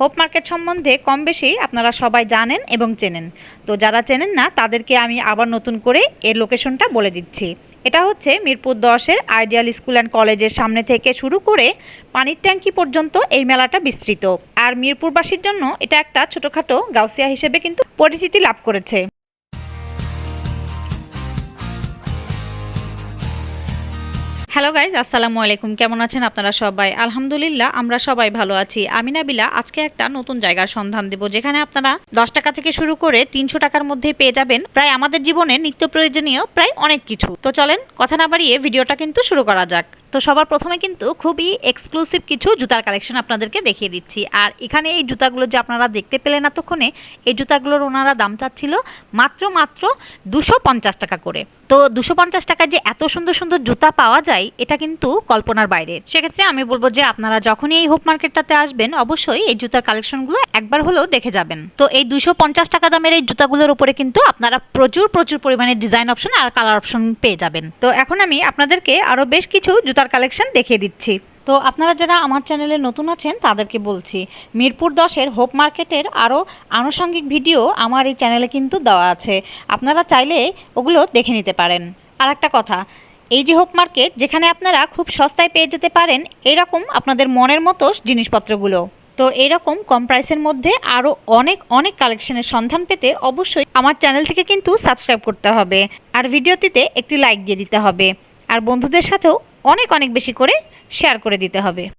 Hope market সম্বন্ধে কম বেশি আপনারা সবাই জানেন এবং চেনেন। তো যারা চেনেন না, তাদেরকে আমি আবার নতুন করে এর লোকেশনটা বলে দিচ্ছি। এটা হচ্ছে মিরপুর দশের আইডিয়াল স্কুল অ্যান্ড কলেজের সামনে থেকে শুরু করে পানির ট্যাঙ্কি পর্যন্ত এই মেলাটা বিস্তৃত। আর মিরপুরবাসীর জন্য এটা একটা ছোটোখাটো গাউসিয়া হিসেবে কিন্তু পরিচিতি লাভ করেছে। হ্যালো গাইজ আসসালামু আলাইকুম কেমন আছেন আপনারা সবাই? আলহামদুলিল্লাহ, আমরা সবাই ভালো আছি। আমি নাবিলা। আজকে একটা নতুন জায়গার সন্ধান দেব, যেখানে আপনারা দশ টাকা থেকে শুরু করে তিনশো টাকার মধ্যে পেয়ে যাবেন। প্রায় আমাদের জীবনে নিত্য প্রয়োজনীয় প্রায় অনেক কিছু। তো চলেন, কথা না বাড়িয়ে ভিডিওটা কিন্তু শুরু করা যাক। তো সবার প্রথমে কিন্তু খুবই এক্সক্লুসিভ কিছু জুতার কালেকশন আপনাদেরকে দেখিয়ে দিচ্ছি। আর এখানে এই জুতাগুলো যে আপনারা দেখতে পেলেন এতক্ষণে, এই জুতাগুলোর ওনারা দাম চাচ্ছিল মাত্র মাত্র দুশো টাকা করে। তো দুশো পঞ্চাশ টাকায় যে এত সুন্দর সুন্দর জুতা পাওয়া যায়, এটা কিন্তু কল্পনার বাইরে। সেক্ষেত্রে আমি বলব যে আপনারা যখনই এই হোপ মার্কেটটাতে আসবেন, অবশ্যই এই জুতার কালেকশনগুলো একবার হলেও দেখে যাবেন। তো এই দুশো পঞ্চাশ টাকা দামের এই জুতাগুলোর উপরে কিন্তু আপনারা প্রচুর প্রচুর পরিমাণে ডিজাইন অপশন আর কালার অপশন পেয়ে যাবেন। তো এখন আমি আপনাদেরকে আরও বেশ কিছু জুতার কালেকশন দেখিয়ে দিচ্ছি। তো আপনারা যারা আমার চ্যানেলে নতুন আছেন, তাদেরকে বলছি, মিরপুর দশের হোপ মার্কেটের আরও আনুষঙ্গিক ভিডিও আমার এই চ্যানেলে কিন্তু দেওয়া আছে। আপনারা চাইলে ওগুলো দেখে নিতে পারেন। আর একটা কথা, এই যে হোপ মার্কেট, যেখানে আপনারা খুব সস্তায় পেয়ে যেতে পারেন, এরকম আপনাদের মনের মতো জিনিসপত্রগুলো। তো এরকম কম প্রাইসের মধ্যে আরও অনেক অনেক কালেকশনের সন্ধান পেতে অবশ্যই আমার চ্যানেলটিকে কিন্তু সাবস্ক্রাইব করতে হবে। আর ভিডিওটিতে একটি লাইক দিয়ে দিতে হবে। আর বন্ধুদের সাথেও অনেক অনেক বেশি করে শেয়ার করে দিতে হবে।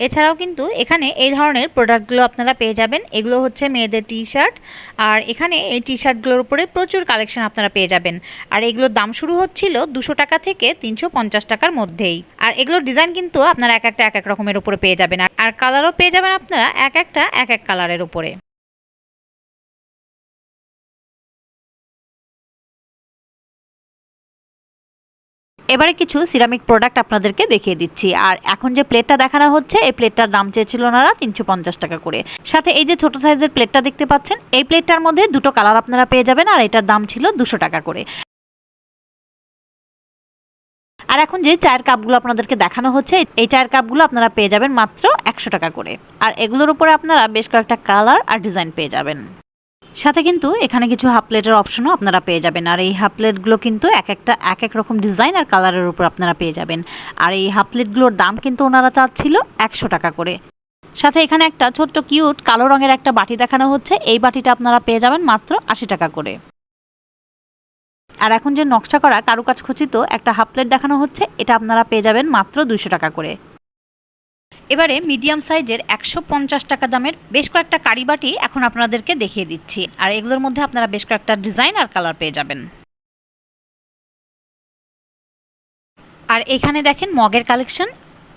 এছাড়াও কিন্তু এখানে এই ধরনের প্রোডাক্টগুলো আপনারা পেয়ে যাবেন। এগুলো হচ্ছে মেয়েদের টি শার্ট আর এখানে এই টি শার্টগুলোর উপরে প্রচুর কালেকশন আপনারা পেয়ে যাবেন। আর এগুলোর দাম শুরু হচ্ছিল দুশো টাকা থেকে তিনশো পঞ্চাশ টাকার মধ্যেই। আর এগুলোর ডিজাইন কিন্তু আপনারা এক একটা এক এক রকমের উপরে পেয়ে যাবেন। আর কালারও পেয়ে যাবেন আপনারা এক একটা এক এক কালারের উপরে। এবারে কিছু সিরামিক প্রোডাক্ট আপনাদেরকে দেখিয়ে দিচ্ছি। আর এখন যে প্লেটটা দেখানো হচ্ছে, এই প্লেটটার দাম চেয়েছিল ওনারা তিনশো পঞ্চাশ টাকা করে। সাথে এই যে ছোট সাইজের প্লেটটা দেখতে পাচ্ছেন, এই প্লেটটার মধ্যে দুটো কালার আপনারা পেয়ে যাবেন, আর এটার দাম ছিল দুশো টাকা করে। আর এখন যে চায়ের কাপগুলো আপনাদেরকে দেখানো হচ্ছে, এই চায়ের কাপগুলো আপনারা পেয়ে যাবেন মাত্র একশো টাকা করে। আর এগুলোর উপরে আপনারা বেশ কয়েকটা কালার আর ডিজাইন পেয়ে যাবেন। সাথে কিন্তু এখানে কিছু হাফ প্লেটের অপশনও আপনারা পেয়ে যাবেন। আর এই হাফ প্লেটগুলো কিন্তু এক একটা, এক এক রকম ডিজাইন আর কালারের উপর আপনারা পেয়ে যাবেন। আর এই হাফ প্লেটগুলোর দাম কিন্তু ওনারা চাচ্ছিল একশো টাকা করে। সাথে এখানে একটা ছোট্ট কিউট কালো রঙের একটা বাটি দেখানো হচ্ছে। এই বাটিটা আপনারা পেয়ে যাবেন মাত্র আশি টাকা করে। আর এখন যে নকশা করা কারুকাজ খচিত একটা হাফ প্লেট দেখানো হচ্ছে, এটা আপনারা পেয়ে যাবেন মাত্র দুশো টাকা করে। এবারে মিডিয়াম সাইজের একশো পঞ্চাশ টাকা দামের বেশ কয়েকটা কারিবাটি এখন আপনাদেরকে দেখিয়ে দিচ্ছি। আর এগুলোর মধ্যে আপনারা বেশ কয়েকটা ডিজাইন আর কালার পেয়ে যাবেন। আর এখানে দেখেন মগের কালেকশন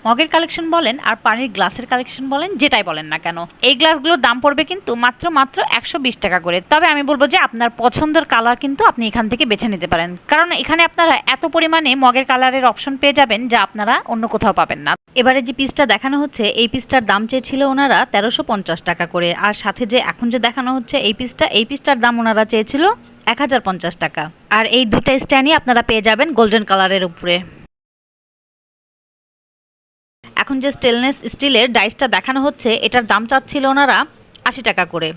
মগের কালেকশন বলেন আর পানির গ্লাসের কালেকশন বলেন, যেটাই বলেন না কেন। এই গ্লাসগুলোর দাম পড়বে কিন্তু মাত্র মাত্র একশো বিশ টাকা করে। তবে আমি বলব যে আপনার পছন্দের কালার কিন্তু আপনি এখান থেকে বেছে নিতে পারেন। কারণ এখানে আপনারা এত পরিমাণে মগের কালারের অপশন পেয়ে যাবেন যা আপনারা অন্য কোথাও পাবেন না। এবারে যে পিসটা দেখানো হচ্ছে, এই পিসটার দাম চেয়েছিল ওনারা তেরোশো পঞ্চাশ টাকা করে। আর সাথে যে এখন যে দেখানো হচ্ছে, এই পিসটা, এই পিসটার দাম ওনারা চেয়েছিল এক হাজার পঞ্চাশ টাকা। আর এই দুটা স্ট্যান্ডই আপনারা পেয়ে যাবেন গোল্ডেন কালারের উপরে। এখন যে স্টেনলেস স্টিলের ডাইসটা দেখানো হচ্ছে, এটার দাম চাচ্ছিল ওনারা আশি টাকা করে।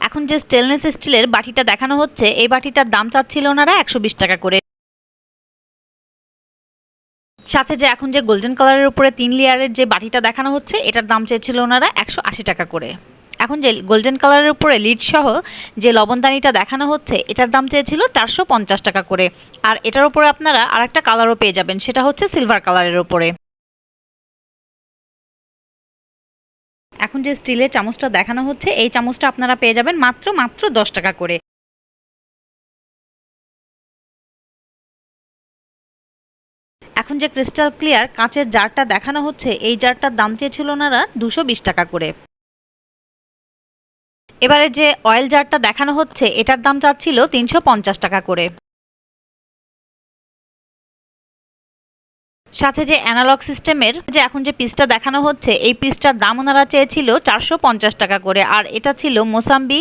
এখন যে স্টেনলেস স্টিলের বাটিটা দেখানো হচ্ছে, এই বাটিটার দাম চাচ্ছিল ওনারা একশো বিশ টাকা করে। সাথে যে এখন যে গোল্ডেন কালারের উপরে তিন লেয়ারের যে বাটিটা দেখানো হচ্ছে, এটার দাম চেয়েছিল ওনারা একশো আশি টাকা করে। এখন যে গোল্ডেন কালারের উপরে লিড সহ যে লবণদানিটা দেখানো হচ্ছে, এটার দাম চেয়েছিল চারশো পঞ্চাশ টাকা করে। আর এটার উপরে আপনারা আরেকটা কালারও পেয়ে যাবেন, সেটা হচ্ছে সিলভার কালারের উপরে। এখন যে স্টিলের চামচটা দেখানো হচ্ছে, এই চামচটা আপনারা পেয়ে যাবেন মাত্র মাত্র দশ টাকা করে। এখন যে ক্রিস্টাল ক্লিয়ার কাঁচের জারটা দেখানো হচ্ছে, এই জারটার দাম চেয়েছিল ওনারা দুশো বিশ টাকা করে। এবারে যে অয়েল জারটা দেখানো হচ্ছে, এটার দাম চাচ্ছিল তিনশো পঞ্চাশ টাকা করে। সাথে যে অ্যানালগ সিস্টেমের যে এখন যে পিসটা দেখানো হচ্ছে, এই পিসটার দাম ওনারা চেয়েছিল চারশো পঞ্চাশ টাকা করে, আর এটা ছিল মোসাম্বি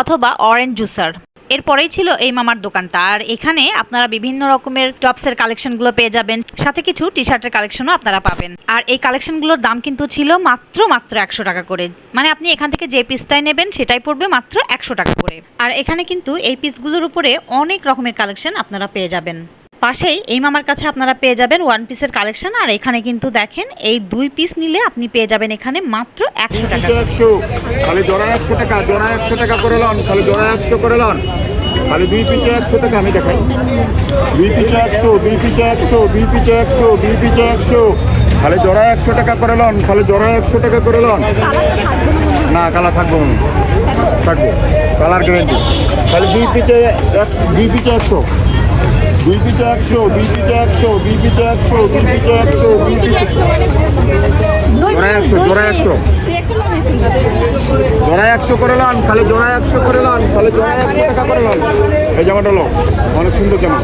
অথবা অরেঞ্জ জুসার এরপরেই ছিল এই মামার দোকানটা, আর এখানে আপনারা বিভিন্ন রকমের টপসের কালেকশনগুলো পেয়ে যাবেন, সাথে কিছু টি শার্টের কালেকশনও আপনারা পাবেন। আর এই কালেকশনগুলোর দাম কিন্তু ছিল মাত্র মাত্র একশো টাকা করে। মানে আপনি এখান থেকে যে পিসটাই নেবেন, সেটাই পড়বে মাত্র একশো টাকা করে। আর এখানে কিন্তু এই পিসগুলোর উপরে অনেক রকমের কালেকশন আপনারা পেয়ে যাবেন। পাশেই এই মামার কাছে আপনারা পেয়ে যাবেন ওয়ান পিসের কালেকশন আর এখানে কিন্তু দেখেন এই দুই পিস নিলে আপনি পেয়ে যাবেন এখানে মাত্র একশো টাকা। একশো। খালি জোড়া একশো টাকা জোড়া একশো টাকা করে লন খালি জোড়া একশো করে লন। খালি দুই পিচে একশো টাকা আমি দেখাই। দুই পিচে একশো দুই পিচে একশো দুই পিচে একশো দুই পিচে একশো। খালি জোড়া একশো টাকা করে লন খালি জোড়া একশো টাকা করে লন। না কালার থাকব। থাকব। কালার গ্যারেন্টি খালি দুই পিচে দুই পিচে একশো। দুই পিচে একশো দুই পিচে একশো দুই পিচে একশো দুই পিচে একশো দুই পিচে জোড়া একশো জোড়া একশো। জোড়া একশো করে লন খালি জোড়া একশো করে লন খালি জোড়া একশো টাকা করে লন। এই জামাটা লো অনেক সুন্দর জামা।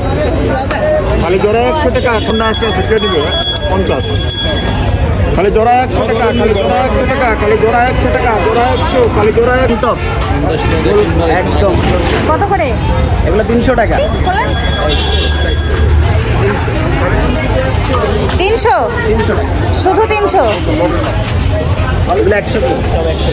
খালি জোড়া একশো টাকা এখন না আসতে আসতে দিবে পঞ্চাশ। খালি জোড়া একশো টাকা খালি জোড়া একশো টাকা খালি জোড়া একশো টাকা জোড়া একশো খালি জোড়া একশো। একদম। কত করে এগুলো তিনশো টাকা। তিনশো? শুধু তিনশো? সব একশো।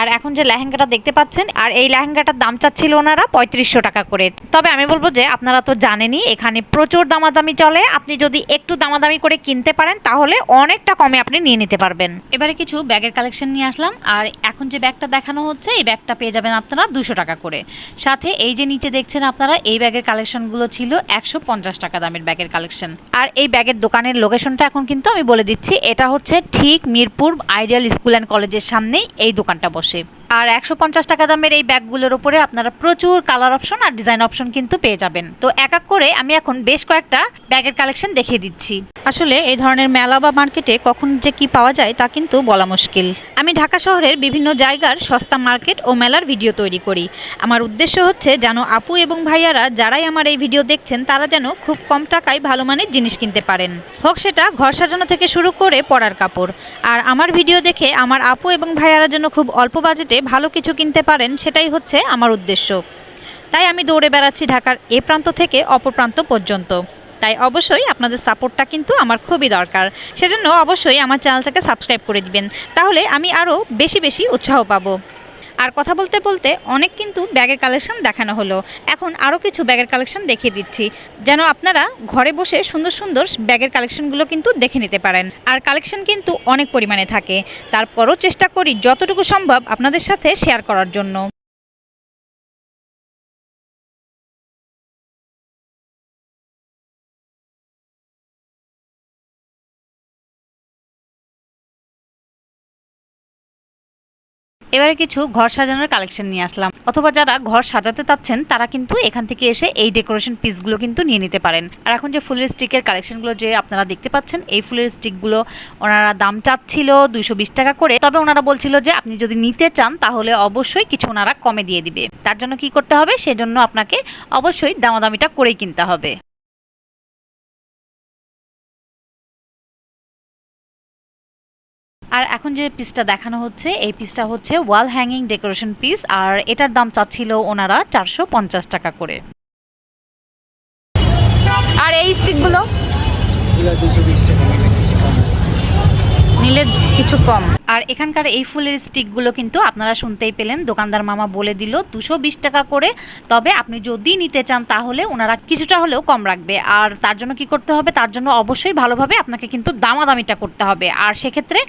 আর এখন যে লেহেঙ্গাটা দেখতে পাচ্ছেন আর এই লেহেঙ্গাটার দাম চাচ্ছিল ওনারা পঁয়ত্রিশশো টাকা করে। তবে আমি বলব যে আপনারা তো জানেনই এখানে প্রচুর দামাদামি চলে। আপনি যদি একটু দামাদামি করে কিনতে পারেন তাহলে অনেকটা কমে আপনি নিয়ে নিতে পারবেন। এবারে কিছু ব্যাগের কালেকশন নিয়ে আসলাম আর এখন যে ব্যাগটা দেখানো হচ্ছে এই ব্যাগটা পেয়ে যাবেন আপনারা দুশো টাকা করে। সাথে এই যে নিচে দেখছেন আপনারা এই ব্যাগের কালেকশনগুলো ছিল একশো পঞ্চাশ টাকা দামের ব্যাগের কালেকশন। আর এই ব্যাগের দোকানের লোকেশনটা এখন কিন্তু আমি বলে দিচ্ছি এটা হচ্ছে ঠিক মিরপুর আইডিয়াল স্কুল অ্যান্ড কলেজের সামনেই এই দোকানটা বসে। szépség. আর একশো পঞ্চাশ টাকা দামের এই ব্যাগগুলোর উপরে আপনারা প্রচুর কালার অপশন আর ডিজাইন অপশন কিন্তু পেয়ে যাবেন। তো এক এক করে আমি এখন বেশ কয়েকটা ব্যাগের কালেকশন দেখিয়ে দিচ্ছি। আসলে এই ধরনের মেলা বা মার্কেটে কখন যে কি পাওয়া যায় তা কিন্তু বলা মুশকিল। আমি ঢাকা শহরের বিভিন্ন জায়গার সস্তা মার্কেট ও মেলার ভিডিও তৈরি করি। আমার উদ্দেশ্য হচ্ছে যেন আপু এবং ভাইয়ারা যারাই আমার এই ভিডিও দেখছেন, তারা যেন খুব কম টাকায় ভালো মানের জিনিস কিনতে পারেন। হোক সেটা ঘর সাজানো থেকে শুরু করে পরার কাপড়। আর আমার ভিডিও দেখে আমার আপু এবং ভাইয়ারা যেন খুব অল্প বাজেটে ভালো কিছু কিনতে পারেন, সেটাই হচ্ছে আমার উদ্দেশ্য। তাই আমি দৌড়ে বেড়াচ্ছি ঢাকার এ প্রান্ত থেকে অপর প্রান্ত পর্যন্ত। তাই অবশ্যই আপনাদের সাপোর্টটা কিন্তু আমার খুবই দরকার। সেজন্য অবশ্যই আমার চ্যানেলটাকে সাবস্ক্রাইব করে দিবেন। তাহলে আমি আরও বেশি বেশি উৎসাহ পাবো। আর কথা বলতে বলতে অনেক কিন্তু ব্যাগের কালেকশন দেখানো হলো। এখন আরও কিছু ব্যাগের কালেকশন দেখিয়ে দিচ্ছি। যেন আপনারা ঘরে বসে সুন্দর সুন্দর ব্যাগের কালেকশনগুলো কিন্তু দেখে নিতে পারেন। আর কালেকশন কিন্তু অনেক পরিমাণে থাকে। তারপরও চেষ্টা করি যতটুকু সম্ভব আপনাদের সাথে শেয়ার করার জন্য। এবারে কিছু ঘর সাজানোর কালেকশন নিয়ে আসলাম। অথবা যারা ঘর সাজাতে চাচ্ছেন, তারা কিন্তু এখান থেকে এসে এই ডেকোরেশন পিসগুলো কিন্তু নিয়ে নিতে পারেন। আর এখন যে ফুলের স্টিকের কালেকশনগুলো যে আপনারা দেখতে পাচ্ছেন, এই ফুলের স্টিকগুলো ওনারা দাম চাচ্ছিল দুইশো বিশ টাকা করে। তবে ওনারা বলছিল যে, আপনি যদি নিতে চান, তাহলে অবশ্যই কিছু ওনারা কমে দিয়ে দিবে। তার জন্য কি করতে হবে? সেজন্য আপনাকে অবশ্যই দামাদামিটা করেই কিনতে হবে। আর এখন যে পিসটা দেখানো হচ্ছে এই পিসটা হচ্ছে ওয়াল হ্যাঙ্গিং ডেকোরেশন পিস আর এটার দাম চাচ্ছিল ওনারা চারশো পঞ্চাশ টাকা করে। আর এই স্টিকগুলো নিলে কিছু কম। আর এখানকার এই ফুলের স্টিকগুলো কিন্তু আপনারা শুনতেই পেলেন। দোকানদার মামা বলে দিল, দুশো বিশ টাকা করে। তবে আপনি যদি নিতে চান, তাহলে ওনারা কিছুটা হলেও কম রাখবে। আর তার জন্য কি করতে হবে? তার জন্য অবশ্যই ভালোভাবে আপনাকে কিন্তু দামাদামিটা করতে হবে। আর সেক্ষেত্রে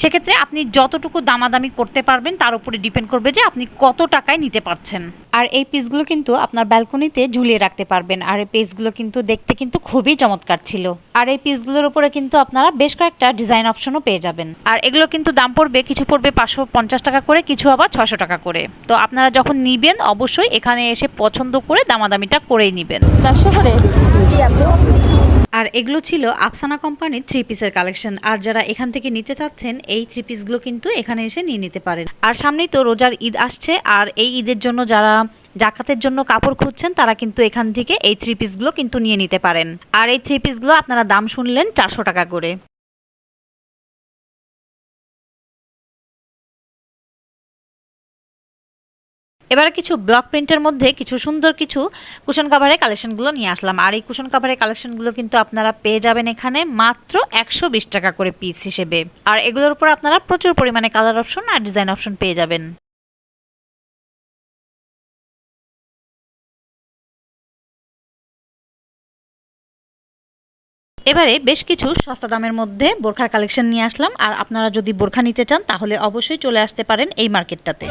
সেক্ষেত্রে আপনি যতটুকু দামাদামি করতে পারবেন, তার উপরে ডিপেন্ড করবে যে আপনি কত টাকায় নিতে পারছেন। আর এই পিসগুলো কিন্তু আপনার ব্যালকনিতে ঝুলিয়ে রাখতে পারবেন। আর এই পিসগুলো কিন্তু দেখতে কিন্তু খুবই চমৎকার ছিল। আর এই পিসগুলোর উপরে কিন্তু আপনারা বেশ কয়েকটা ডিজাইন অপশনও পেয়ে যাবেন। আর এগুলো কিন্তু দাম পড়বে কিছু পড়বে পাঁচশো পঞ্চাশ টাকা করে কিছু আবার ছশো টাকা করে। তো আপনারা যখন নিবেন অবশ্যই এখানে এসে পছন্দ করে দামাদামিটা করেই নিবেন। চারশো করে? জি আপু। আর এগুলো ছিল আফসানা কোম্পানির থ্রি পিসের কালেকশন আর যারা এখান থেকে নিতে চাচ্ছেন এই থ্রি পিসগুলো কিন্তু এখানে এসে নিয়ে নিতে পারেন। আর সামনেই তো রোজার ঈদ আসছে। আর এই ঈদের জন্য যারা জাকাতের জন্য কাপড় খুঁজছেন, তারা কিন্তু এখান থেকে এই থ্রি পিসগুলো কিন্তু নিয়ে নিতে পারেন। আর এই থ্রি পিসগুলো আপনারা দাম শুনলেন চারশো টাকা করে। এবারে কিছু ব্লক প্রিন্টের মধ্যে কিছু সুন্দর কিছু কুশন কাভারের কালেকশনগুলো নিয়ে আসলাম। আর এই কুশন কাভারের কালেকশনগুলো কিন্তু আপনারা পেয়ে যাবেন এখানে মাত্র একশো বিশ টাকা করে পিস হিসেবে। আর এগুলোর উপর আপনারা প্রচুর পরিমাণে কালার অপশন আর ডিজাইন অপশন পেয়ে যাবেন। এবারে বেশ কিছু সস্তা দামের মধ্যে বোরখার কালেকশন নিয়ে আসলাম আর আপনারা যদি বোরখা নিতে চান তাহলে অবশ্যই চলে আসতে পারেন এই মার্কেটটাতে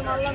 মারলাম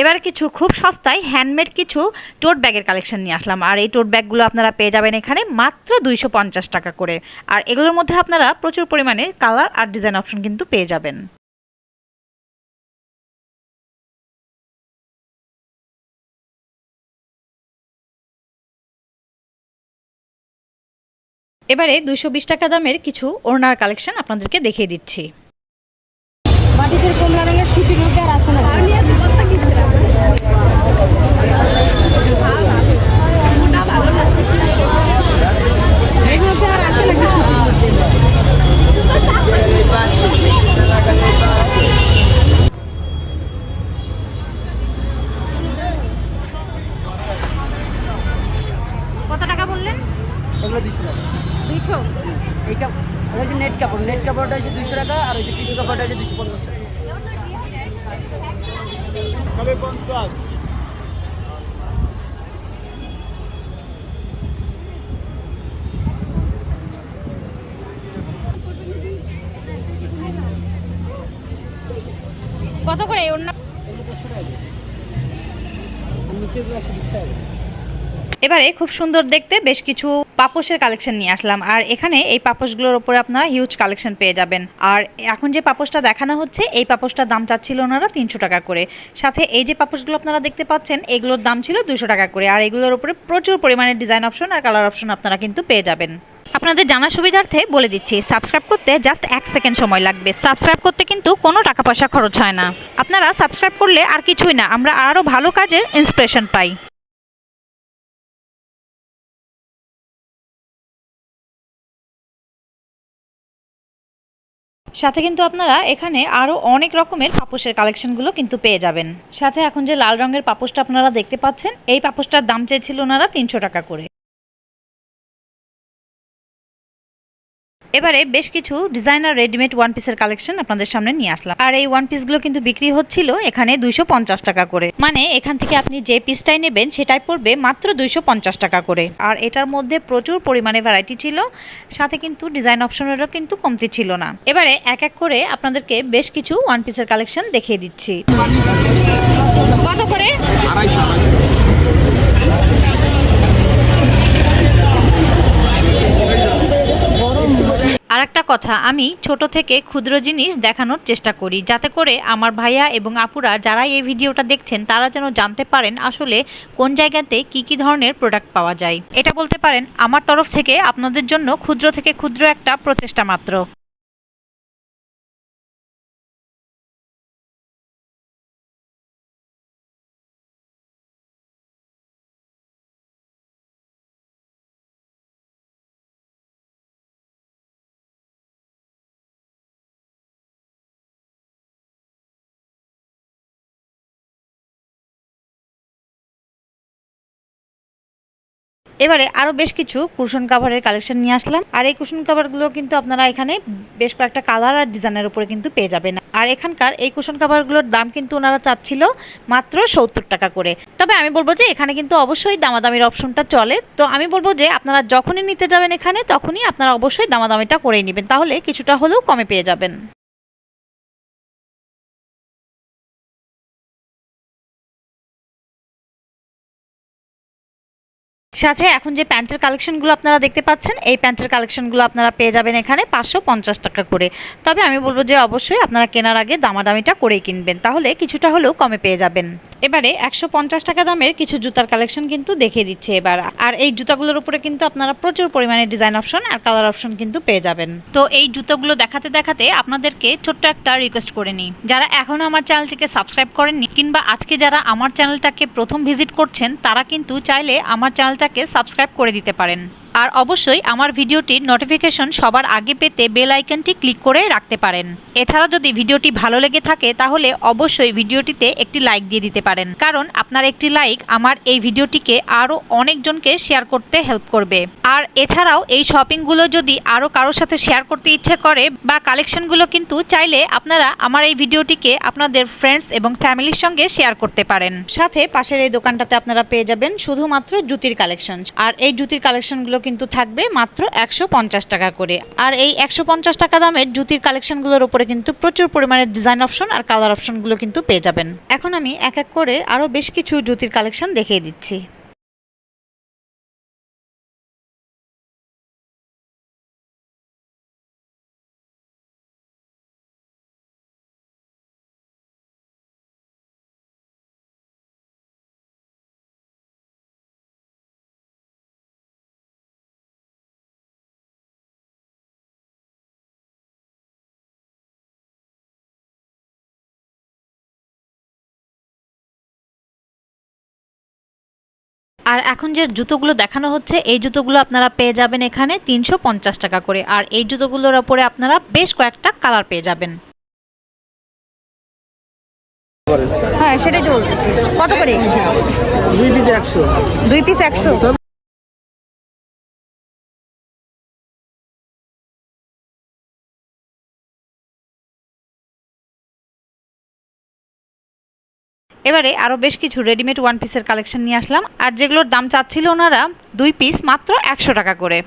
এবার কিছু খুব সস্তায় হ্যান্ডমেড কিছু টোট ব্যাগের কালেকশন নিয়ে আসলাম। আর এই টোট ব্যাগগুলো আপনারা পেয়ে যাবেন এখানে মাত্র দুইশো পঞ্চাশ টাকা করে। আর এগুলোর মধ্যে আপনারা প্রচুর পরিমাণে কালার আর ডিজাইন অপশন কিন্তু পেয়ে যাবেন। এবারে দুইশো বিশ টাকা দামের কিছু ওড়নার কালেকশন আপনাদেরকে দেখিয়ে দিচ্ছি। মাটিতে কমলা রঙের সুতির মধ্যে আর আছে না? কত করে? এবারে খুব সুন্দর দেখতে বেশ কিছু পাপোশের কালেকশন নিয়ে আসলাম। আর এখানে এই পাপোশগুলোর উপরে আপনারা হিউজ কালেকশন পেয়ে যাবেন। আর এখন যে পাপোশটা দেখানো হচ্ছে, এই পাপোশটার দাম চাচ্ছিল ওনারা তিনশো টাকা করে। সাথে এই যে পাপোশগুলো আপনারা দেখতে পাচ্ছেন, এগুলোর দাম ছিল দুশো টাকা করে। আর এগুলোর উপরে প্রচুর পরিমাণে ডিজাইন অপশন আর কালার অপশন আপনারা কিন্তু পেয়ে যাবেন। আপনাদের জানার সুবিধার্থে বলে দিচ্ছি সাবস্ক্রাইব করতে জাস্ট এক সেকেন্ড সময় লাগবে। সাবস্ক্রাইব করতে কিন্তু কোনো টাকা পয়সা খরচ হয় না। আপনারা সাবস্ক্রাইব করলে আর কিছুই না, আমরা আরও ভালো কাজের ইন্সপিরেশন পাই। সাথে কিন্তু আপনারা এখানে আরও অনেক রকমের পাপোশের কালেকশনগুলো কিন্তু পেয়ে যাবেন। সাথে এখন যে লাল রঙের পাপোশটা আপনারা দেখতে পাচ্ছেন, এই পাপোশটার দাম চেয়েছিল ওনারা তিনশো টাকা করে। এবারে বেশ কিছু ডিজাইনার রেডিমেড ওয়ান পিসের কালেকশন আপনাদের সামনে নিয়ে আসলাম। আর এই ওয়ান পিসগুলো কিন্তু বিক্রি হচ্ছিল এখানে দুইশো পঞ্চাশ টাকা করে। মানে এখান থেকে আপনি যে পিসটাই নেবেন সেটাই পড়বে মাত্র দুইশো পঞ্চাশ টাকা করে। আর এটার মধ্যে প্রচুর পরিমাণে ভ্যারাইটি ছিল সাথে কিন্তু ডিজাইন অপশনেরও কিন্তু কমতি ছিল না। এবারে এক এক করে আপনাদেরকে বেশ কিছু ওয়ান পিসের কালেকশন দেখিয়ে দিচ্ছি। কত করে? আর একটা কথা, আমি ছোট থেকে ক্ষুদ্র জিনিস দেখানোর চেষ্টা করি, যাতে করে আমার ভাইয়া এবং আপুরা যারা এই ভিডিওটা দেখছেন, তারা যেন জানতে পারেন আসলে কোন জায়গাতে কি কি ধরনের প্রোডাক্ট পাওয়া যায়। এটা বলতে পারেন, আমার তরফ থেকে আপনাদের জন্য ক্ষুদ্র থেকে ক্ষুদ্র একটা প্রচেষ্টা মাত্র। এবারে আরও বেশ কিছু কুশন কাভারের কালেকশন নিয়ে আসলাম। আর এই কুশন কাভারগুলো কিন্তু আপনারা এখানে বেশ কয়েকটা কালার আর ডিজাইনের উপরে কিন্তু পেয়ে যাবেন। আর এখানকার এই কুশন কাভারগুলোর দাম কিন্তু ওনারা চাচ্ছিল মাত্র সত্তর টাকা করে। তবে আমি বলব যে এখানে কিন্তু অবশ্যই দামাদামির অপশনটা চলে। তো আমি বলব যে আপনারা যখনই নিতে যাবেন এখানে, তখনই আপনারা অবশ্যই দামাদামিটা করেই নেবেন। তাহলে কিছুটা হলেও কমে পেয়ে যাবেন। সাথে এখন যে প্যান্টের কালেকশনগুলো আপনারা দেখতে পাচ্ছেন, এই প্যান্টের কালেকশনগুলো আপনারা পেয়ে যাবেন এখানে পাঁচশো পঞ্চাশ টাকা করে। তবে আমি বলব যে অবশ্যই আপনারা কেনার আগে দামাদামিটা করেই কিনবেন, তাহলে কিছুটা হলেও কমে পেয়ে যাবেন। এবারে একশো পঞ্চাশ টাকা দামের কিছু জুতার কালেকশন কিন্তু দেখিয়ে দিচ্ছে এবার। আর এই জুতাগুলোর উপরে কিন্তু আপনারা প্রচুর পরিমাণে ডিজাইন অপশন আর কালার অপশন কিন্তু পেয়ে যাবেন। তো এই জুতোগুলো দেখাতে দেখাতে আপনাদেরকে ছোট্ট একটা রিকোয়েস্ট করে নিই। যারা এখনও আমার চ্যানেলটিকে সাবস্ক্রাইব করেননি কিংবা আজকে যারা আমার চ্যানেলটাকে প্রথম ভিজিট করছেন, তারা কিন্তু চাইলে আমার চ্যানেলটাকে সাবস্ক্রাইব করে দিতে পারেন। আর অবশ্যই আমার ভিডিওটির নোটিফিকেশন সবার আগে পেতে বেল আইকনটি ক্লিক করে রাখতে পারেন। এছাড়া যদি ভিডিওটি ভালো লেগে থাকে, তাহলে অবশ্যই ভিডিওটিতে একটি লাইক দিয়ে দিতে পারেন। কারণ আপনার একটি লাইক আমার এই ভিডিওটিকে আরও অনেকজনকে শেয়ার করতে হেল্প করবে। আর এছাড়াও এই শপিংগুলো যদি আরও কারোর সাথে শেয়ার করতে ইচ্ছে করে, বা কালেকশনগুলো কিন্তু চাইলে আপনারা আমার এই ভিডিওটিকে আপনাদের ফ্রেন্ডস এবং ফ্যামিলির সঙ্গে শেয়ার করতে পারেন। সাথে পাশের এই দোকানটাতে আপনারা পেয়ে যাবেন শুধুমাত্র জুতির কালেকশন আর এই জুতির কালেকশনগুলো কিন্তু থাকবে মাত্র একশো পঞ্চাশ টাকা করে। আর এই একশো পঞ্চাশ টাকা দামের জুতির কালেকশনগুলোর উপরে কিন্তু প্রচুর পরিমাণে ডিজাইন অপশন আর কালার অপশনগুলো কিন্তু পেয়ে যাবেন। এখন আমি এক এক করে আরও বেশ কিছু জুতির কালেকশন দেখিয়ে দিচ্ছি। আর এখন যে জুতোগুলো দেখানো হচ্ছে এই জুতোগুলো আপনারা পেয়ে যাবেন এখানে তিনশো পঞ্চাশ টাকা করে। আর এই জুতোগুলোর ওপরে আপনারা বেশ কয়েকটা কালার পেয়ে যাবেন। হ্যাঁ সেটাই চলছে কত করে? দুই পিস একশো। দুই পিস একশো? এবারে আরও বেশ কিছু রেডিমেড ওয়ান পিসের কালেকশন নিয়ে আসলাম। আর যেগুলোর দাম চাচ্ছিল ওনারা দুই পিস মাত্র একশো টাকা করে।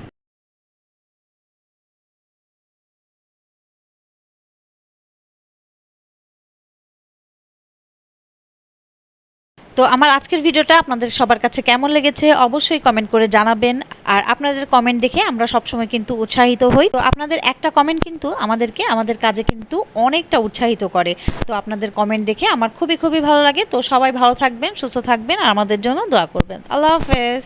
তো আমার আজকের ভিডিওটা আপনাদের সবার কাছে কেমন লেগেছে অবশ্যই কমেন্ট করে জানাবেন। আর আপনাদের কমেন্ট দেখে আমরা সবসময় কিন্তু উৎসাহিত হই। তো আপনাদের একটা কমেন্ট কিন্তু আমাদেরকে, আমাদের কাজে কিন্তু অনেকটা উৎসাহিত করে। তো আপনাদের কমেন্ট দেখে আমার খুবই খুবই ভালো লাগে। তো সবাই ভালো থাকবেন, সুস্থ থাকবেন, আর আমাদের জন্য দোয়া করবেন। আল্লাহ হাফেজ।